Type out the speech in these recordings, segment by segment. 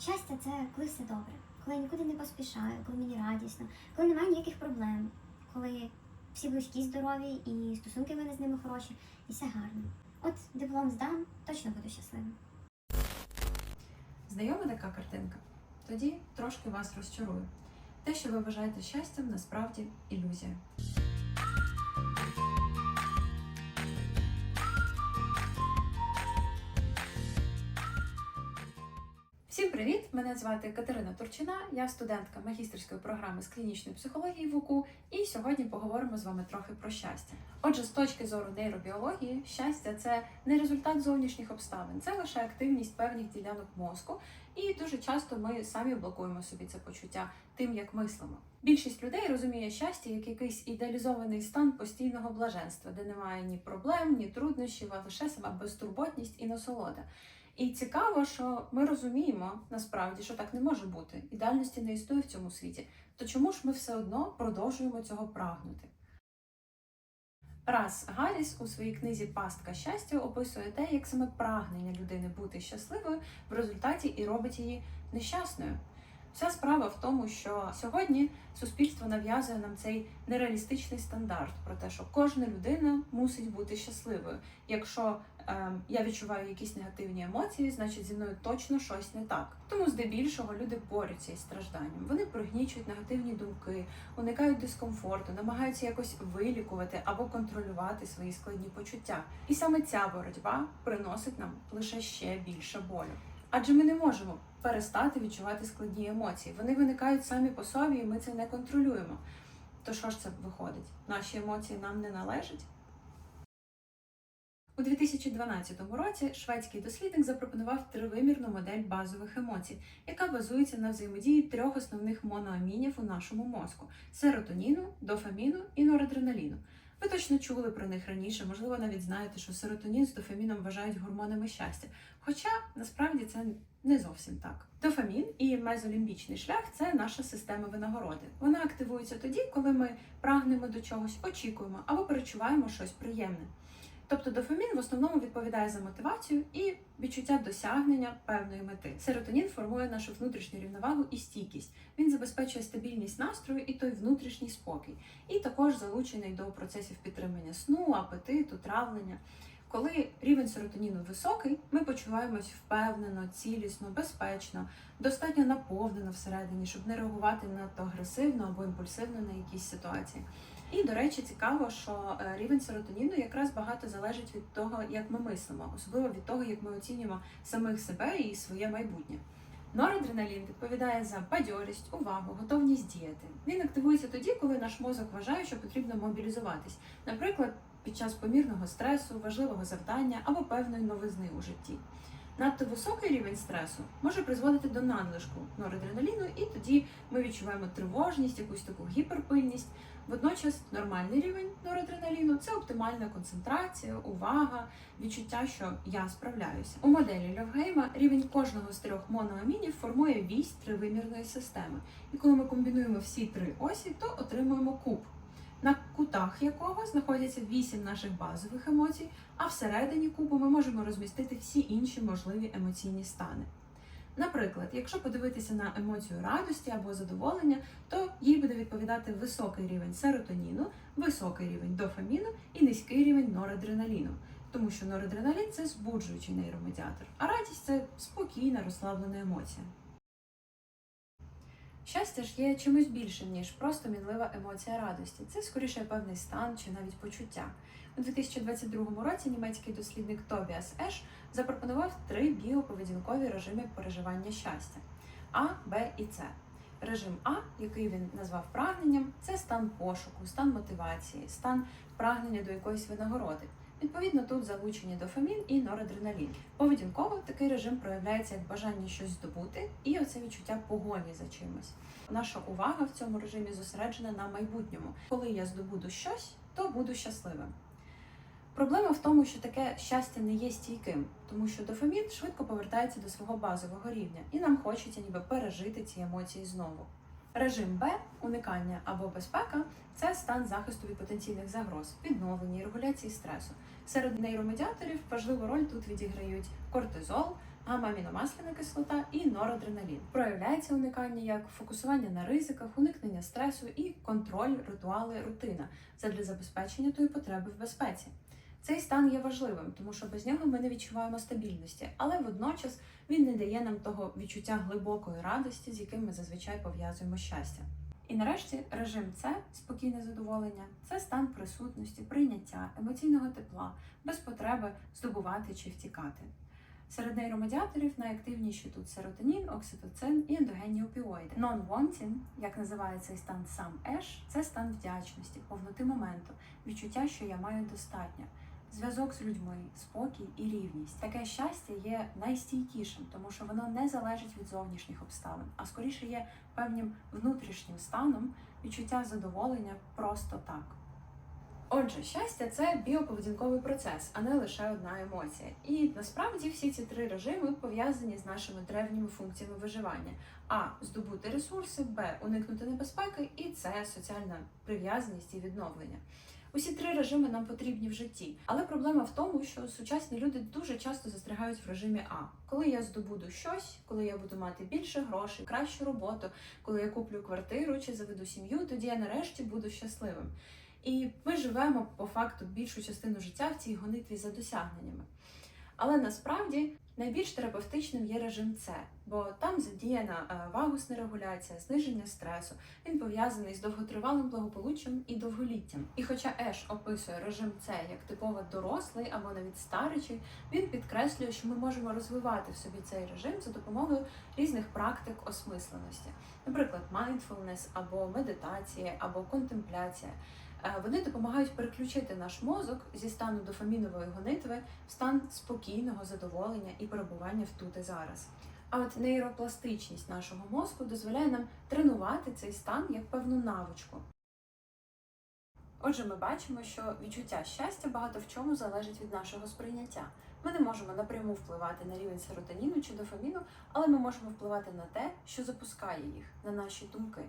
Щастя це коли все добре, коли я нікуди не поспішаю, коли мені радісно, коли немає ніяких проблем, коли всі близькі здорові і стосунки в мене з ними хороші, і все гарно. От диплом здам, точно буду щасливим. Знайома така картинка? Тоді трошки вас розчарую. Те, що ви вважаєте щастям, насправді ілюзія. Всім привіт! Мене звати Катерина Турчина, я студентка магістерської програми з клінічної психології в УКУ, і сьогодні поговоримо з вами трохи про щастя. Отже, з точки зору нейробіології, щастя це не результат зовнішніх обставин, це лише активність певних ділянок мозку, і дуже часто ми самі блокуємо собі це почуття тим, як мислимо. Більшість людей розуміє щастя як якийсь ідеалізований стан постійного блаженства, де немає ні проблем, ні труднощів, а лише сама безтурботність і насолода. І цікаво, що ми розуміємо насправді, що так не може бути. Ідеальності не існує в цьому світі. То чому ж ми все одно продовжуємо цього прагнути? Раз Гарріс у своїй книзі Пастка щастя описує те, як саме прагнення людини бути щасливою в результаті і робить її нещасною. Вся справа в тому, що сьогодні суспільство нав'язує нам цей нереалістичний стандарт про те, що кожна людина мусить бути щасливою. Якщо е, я відчуваю якісь негативні емоції, значить зі мною точно щось не так. Тому здебільшого люди борються із стражданням. Вони пригнічують негативні думки, уникають дискомфорту, намагаються якось вилікувати або контролювати свої складні почуття. І саме ця боротьба приносить нам лише ще більше болю. Адже ми не можемо перестати відчувати складні емоції. Вони виникають самі по собі, і ми це не контролюємо. То що ж це виходить? Наші емоції нам не належать? У 2012 році шведський дослідник запропонував тривимірну модель базових емоцій, яка базується на взаємодії трьох основних моноамінів у нашому мозку: серотоніну, дофаміну і норадреналіну. Ви точно чули про них раніше, можливо, навіть знаєте, що серотонін з дофаміном вважають гормонами щастя. Хоча насправді це не зовсім так. Дофамін і мезолімбічний шлях це наша система винагороди. Вона активується тоді, коли ми прагнемо до чогось, очікуємо або перечуваємо щось приємне. Тобто дофамін в основному відповідає за мотивацію і відчуття досягнення певної мети. Серотонін формує нашу внутрішню рівновагу і стійкість. Він забезпечує стабільність настрою і той внутрішній спокій, і також залучений до процесів підтримання сну, апетиту, травлення. Коли рівень серотоніну високий, ми почуваємось впевнено, цілісно, безпечно, достатньо наповнено всередині, щоб не реагувати надто агресивно або імпульсивно на якісь ситуації. І, до речі, цікаво, що е, рівень серотоніну якраз багато залежить від того, як ми мислимо, особливо від того, як ми оцінюємо самих себе і своє майбутнє. Норадреналін відповідає за бадьорість, увагу, готовність діяти. Він активується тоді, коли наш мозок вважає, що потрібно мобілізуватись, наприклад, під час помірного стресу, важливого завдання або певної новизни у житті. Надто високий рівень стресу може призводити до надлишку норадреналіну, і тоді ми відчуваємо тривожність, якусь таку гіперпильність. Водночас нормальний рівень норадреналіну це оптимальна концентрація, увага, відчуття, що я справляюся. У моделі Льовгейма рівень кожного з трьох моноамінів формує вісь тривимірної системи. І коли ми комбінуємо всі три осі, то отримуємо куб, на кутах якого знаходяться вісім наших базових емоцій, а всередині кубу ми можемо розмістити всі інші можливі емоційні стани. Наприклад, якщо подивитися на емоцію радості або задоволення, то їй буде відповідати високий рівень серотоніну, високий рівень дофаміну і низький рівень норадреналіну. Тому що норадреналін це збуджуючий нейромедіатор, а радість це спокійна, розслаблена емоція. Щастя ж є чимось більшим, ніж просто мінлива емоція радості. Це скоріше певний стан чи навіть почуття. У 2022 році німецький дослідник Тобіас Еш запропонував три біоповедінкові режими переживання щастя А, Б і С. Режим А, який він назвав прагненням, це стан пошуку, стан мотивації, стан прагнення до якоїсь винагороди. Відповідно, тут залучені дофамін і норадреналін. Поведінково такий режим проявляється як бажання щось здобути і оце відчуття погоні за чимось. Наша увага в цьому режимі зосереджена на майбутньому. Коли я здобуду щось, то буду щасливим. Проблема в тому, що таке щастя не є стійким, тому що дофамін швидко повертається до свого базового рівня, і нам хочеться ніби пережити ці емоції знову. Режим Б уникання або безпека це стан захисту від потенційних загроз, відновлення і регуляції стресу. Серед нейромедіаторів важливу роль тут відіграють кортизол, гамма-аміномасляна кислота і норадреналін. Проявляється уникання як фокусування на ризиках, уникнення стресу і контроль, ритуали, рутина задля забезпечення тої потреби в безпеці. Цей стан є важливим, тому що без нього ми не відчуваємо стабільності, але водночас він не дає нам того відчуття глибокої радості, з яким ми зазвичай пов'язуємо щастя. І нарешті режим С спокійне задоволення це стан присутності, прийняття, емоційного тепла, без потреби здобувати чи втікати. Серед нейромедіаторів найактивніші тут серотонін, окситоцин і ендогенні опіоїди. Non-wanting, як називає цей стан сам Еш, це стан вдячності, повноти моменту, відчуття, що я маю достатньо. Зв'язок з людьми, спокій і рівність. Таке щастя є найстійкішим, тому що воно не залежить від зовнішніх обставин, а скоріше є певним внутрішнім станом відчуття задоволення просто так. Отже, щастя це біоповедінковий процес, а не лише одна емоція. І насправді всі ці три режими пов'язані з нашими древніми функціями виживання: а здобути ресурси, б уникнути небезпеки, і це соціальна прив'язаність і відновлення. Усі три режими нам потрібні в житті, але проблема в тому, що сучасні люди дуже часто застрягають в режимі А. Коли я здобуду щось, коли я буду мати більше грошей, кращу роботу, коли я куплю квартиру чи заведу сім'ю, тоді я нарешті буду щасливим. І ми живемо по факту більшу частину життя в цій гонитві за досягненнями. Але насправді найбільш терапевтичним є режим С, бо там задіяна е, вагусна регуляція, зниження стресу. Він пов'язаний з довготривалим благополуччям і довголіттям. І хоча Еш описує режим С як типово дорослий або навіть старичий, він підкреслює, що ми можемо розвивати в собі цей режим за допомогою різних практик осмисленості, наприклад, mindfulness або медитація, або контемпляція. Е, Вони допомагають переключити наш мозок зі стану дофамінової гонитви в стан спокійного задоволення і перебування в тут і зараз. А от нейропластичність нашого мозку дозволяє нам тренувати цей стан як певну навичку. Отже, ми бачимо, що відчуття щастя багато в чому залежить від нашого сприйняття. Ми не можемо напряму впливати на рівень серотоніну чи дофаміну, але ми можемо впливати на те, що запускає їх, на наші думки.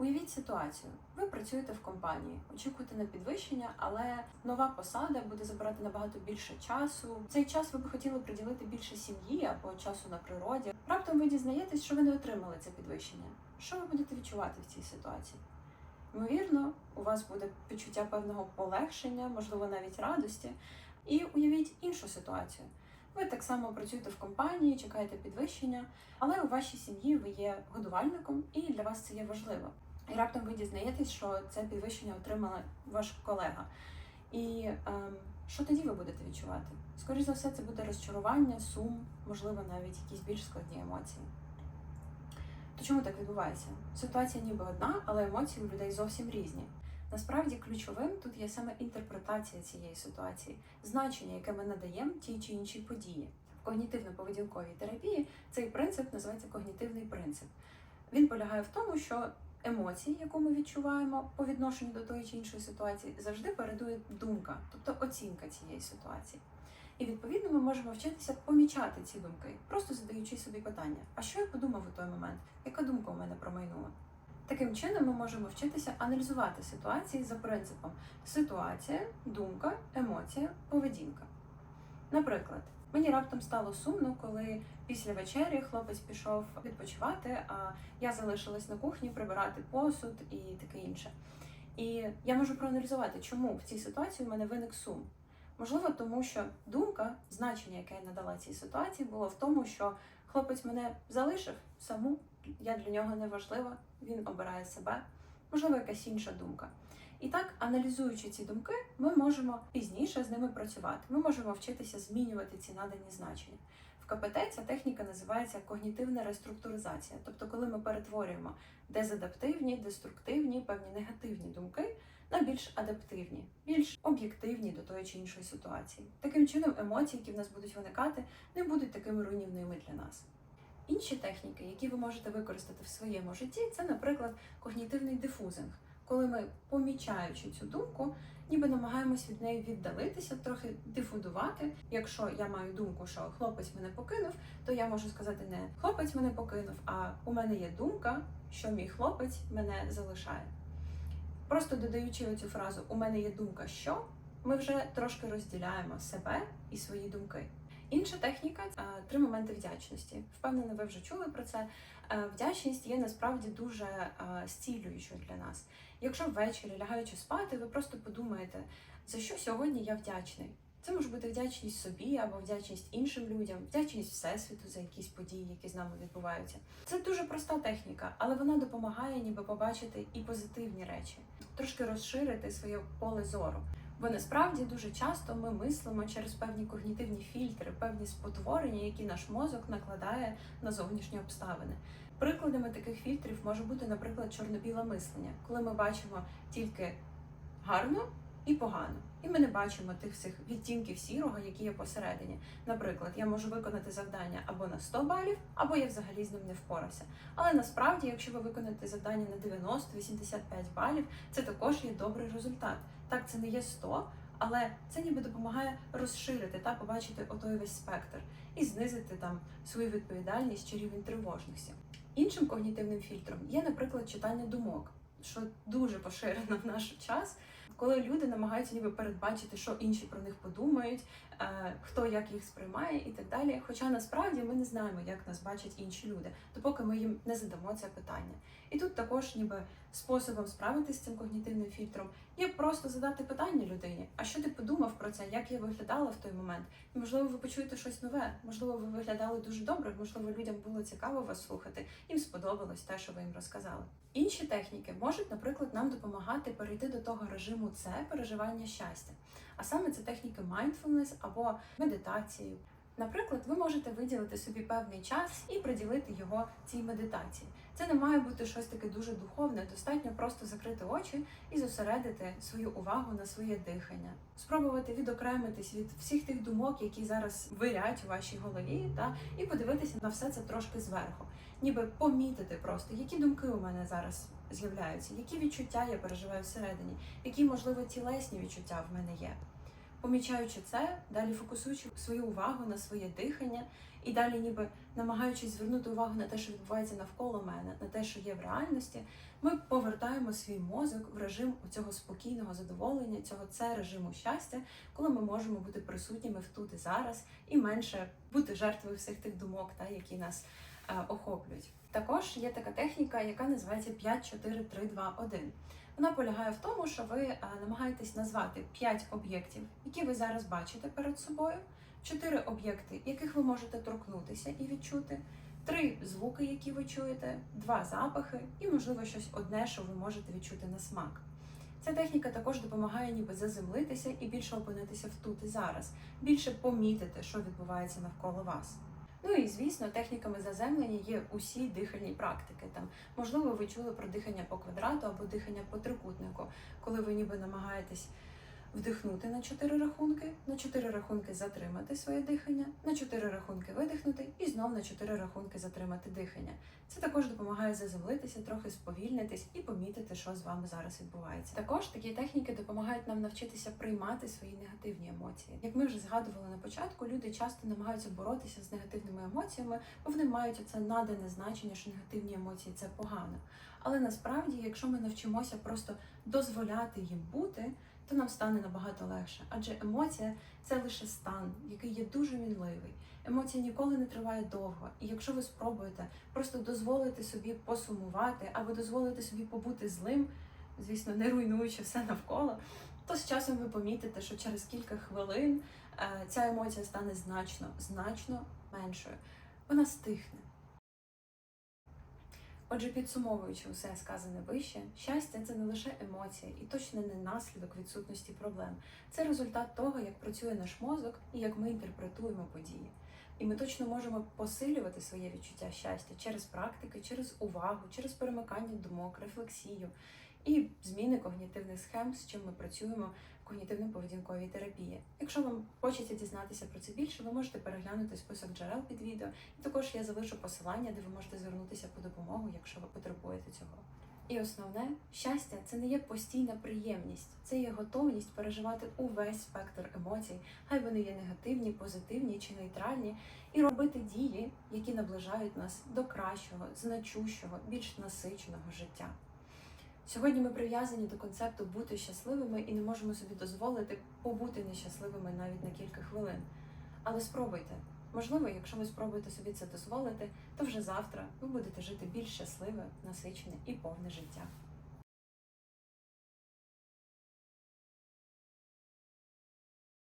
Уявіть ситуацію: ви працюєте в компанії, очікуєте на підвищення, але нова посада буде забирати набагато більше часу. Цей час ви б хотіли приділити більше сім'ї або часу на природі. Раптом ви дізнаєтесь, що ви не отримали це підвищення. Що ви будете відчувати в цій ситуації? Ймовірно, у вас буде відчуття певного полегшення, можливо, навіть радості. І уявіть іншу ситуацію. Ви так само працюєте в компанії, чекаєте підвищення, але у вашій сім'ї ви є годувальником, і для вас це є важливо. І раптом ви дізнаєтесь, що це підвищення отримала ваш колега. І ем, що тоді ви будете відчувати? Скоріше за все, це буде розчарування, сум, можливо, навіть якісь більш складні емоції. То чому так відбувається? Ситуація ніби одна, але емоції у людей зовсім різні. Насправді ключовим тут є саме інтерпретація цієї ситуації, значення, яке ми надаємо тій чи іншій події. В когнітивно-поведінковій терапії цей принцип називається когнітивний принцип. Він полягає в тому, що емоції, яку ми відчуваємо по відношенню до тої чи іншої ситуації, завжди передує думка, тобто оцінка цієї ситуації. І відповідно ми можемо вчитися помічати ці думки, просто задаючи собі питання: а що я подумав у той момент? Яка думка у мене промайнула? Таким чином ми можемо вчитися аналізувати ситуації за принципом ситуація, думка, емоція, поведінка. Наприклад, мені раптом стало сумно, коли після вечері хлопець пішов відпочивати, а я залишилась на кухні прибирати посуд і таке інше. І я можу проаналізувати, чому в цій ситуації у мене виник сум. Можливо, тому що думка, значення, яке я надала цій ситуації, було в тому, що хлопець мене залишив саму, я для нього не важлива, він обирає себе, можливо, якась інша думка. І так, аналізуючи ці думки, ми можемо пізніше з ними працювати. Ми можемо вчитися змінювати ці надані значення. В КПТ ця техніка називається когнітивна реструктуризація, тобто, коли ми перетворюємо дезадаптивні, деструктивні, певні негативні думки на більш адаптивні, більш об'єктивні до тої чи іншої ситуації. Таким чином, емоції, які в нас будуть виникати, не будуть такими руйнівними для нас. Інші техніки, які ви можете використати в своєму житті, це, наприклад, когнітивний дифузинг, коли ми, помічаючи цю думку, ніби намагаємось від неї віддалитися, трохи дифудувати. Якщо я маю думку, що хлопець мене покинув, то я можу сказати не хлопець мене покинув, а у мене є думка, що мій хлопець мене залишає. Просто додаючи оцю фразу У мене є думка, що ми вже трошки розділяємо себе і свої думки. Інша техніка е, три моменти вдячності. Впевнена, ви вже чули про це. Е, Вдячність є насправді дуже е, зцілюючою для нас. Якщо ввечері, лягаючи спати, ви просто подумаєте, за що сьогодні я вдячний. Це може бути вдячність собі або вдячність іншим людям, вдячність всесвіту за якісь події, які з нами відбуваються. Це дуже проста техніка, але вона допомагає ніби побачити і позитивні речі, трошки розширити своє поле зору. Бо насправді дуже часто ми мислимо через певні когнітивні фільтри, певні спотворення, які наш мозок накладає на зовнішні обставини. Прикладами таких фільтрів може бути, наприклад, чорно-біле мислення, коли ми бачимо тільки гарно і погано, і ми не бачимо тих всіх відтінків сірого, які є посередині. Наприклад, я можу виконати завдання або на 100 балів, або я взагалі з ним не впорався. Але насправді, якщо ви виконаєте завдання на 90-85 балів, це також є добрий результат. Так, це не є 100, але це ніби допомагає розширити та побачити отой весь спектр і знизити там свою відповідальність чи рівень тривожності. Іншим когнітивним фільтром є, наприклад, читання думок, що дуже поширено в наш час, коли люди намагаються ніби передбачити, що інші про них подумають, е, хто як їх сприймає і так далі. Хоча насправді ми не знаємо, як нас бачать інші люди, допоки ми їм не задамо це питання. І тут також, ніби способом справитися з цим когнітивним фільтром є просто задати питання людині: а що ти подумав про це? Як я виглядала в той момент? І можливо, ви почуєте щось нове. Можливо, ви виглядали дуже добре. Можливо, людям було цікаво вас слухати. Їм сподобалось те, що ви їм розказали. Інші техніки можуть, наприклад, нам допомагати перейти до того режиму це переживання щастя. А саме це техніки mindfulness або медитації. Наприклад, ви можете виділити собі певний час і приділити його цій медитації. Це не має бути щось таке дуже духовне, достатньо просто закрити очі і зосередити свою увагу на своє дихання, спробувати відокремитись від всіх тих думок, які зараз вирять у вашій голові, та і подивитися на все це трошки зверху, ніби помітити просто, які думки у мене зараз з'являються, які відчуття я переживаю всередині, які можливо тілесні відчуття в мене є. Помічаючи це, далі фокусуючи свою увагу на своє дихання, і далі, ніби намагаючись звернути увагу на те, що відбувається навколо мене, на те, що є в реальності, ми повертаємо свій мозок в режим цього спокійного задоволення, цього це режиму щастя, коли ми можемо бути присутніми в тут і зараз і менше бути жертвою всіх тих думок, та які нас е, охоплюють. Також є така техніка, яка називається 5, 4, 3, 2, 1. Вона полягає в тому, що ви е, намагаєтесь назвати 5 об'єктів, які ви зараз бачите перед собою, 4 об'єкти, яких ви можете торкнутися і відчути, 3 звуки, які ви чуєте, 2 запахи і, можливо, щось одне, що ви можете відчути на смак. Ця техніка також допомагає ніби заземлитися і більше опинитися в тут і зараз, більше помітити, що відбувається навколо вас. Ну і звісно, техніками заземлення є усі дихальні практики. Там можливо, ви чули про дихання по квадрату або дихання по трикутнику, коли ви ніби намагаєтесь вдихнути на чотири рахунки, на чотири рахунки затримати своє дихання, на чотири рахунки видихнути і знов на чотири рахунки затримати дихання. Це також допомагає заземлитися, трохи сповільнитись і помітити, що з вами зараз відбувається. Також такі техніки допомагають нам навчитися приймати свої негативні емоції. Як ми вже згадували на початку, люди часто намагаються боротися з негативними емоціями, бо вони мають оце надане значення, що негативні емоції це погано. Але насправді, якщо ми навчимося просто дозволяти їм бути, то нам стане набагато легше. Адже емоція це лише стан, який є дуже мінливий. Емоція ніколи не триває довго. І якщо ви спробуєте просто дозволити собі посумувати або дозволити собі побути злим, звісно, не руйнуючи все навколо, то з часом ви помітите, що через кілька хвилин е, ця емоція стане значно, значно меншою. Вона стихне. Отже, підсумовуючи усе сказане вище, щастя це не лише емоція і точно не наслідок відсутності проблем. Це результат того, як працює наш мозок і як ми інтерпретуємо події. І ми точно можемо посилювати своє відчуття щастя через практики, через увагу, через перемикання думок, рефлексію і зміни когнітивних схем, з чим ми працюємо когнітивно-поведінковій терапії. Якщо вам хочеться дізнатися про це більше, ви можете переглянути список джерел під відео. І також я залишу посилання, де ви можете звернутися по допомогу, якщо ви потребуєте цього. І основне щастя це не є постійна приємність, це є готовність переживати увесь спектр емоцій, хай вони є негативні, позитивні чи нейтральні, і робити дії, які наближають нас до кращого, значущого, більш насиченого життя. Сьогодні ми прив'язані до концепту бути щасливими і не можемо собі дозволити побути нещасливими навіть на кілька хвилин. Але спробуйте. Можливо, якщо ви спробуєте собі це дозволити, то вже завтра ви будете жити більш щасливе, насичене і повне життя.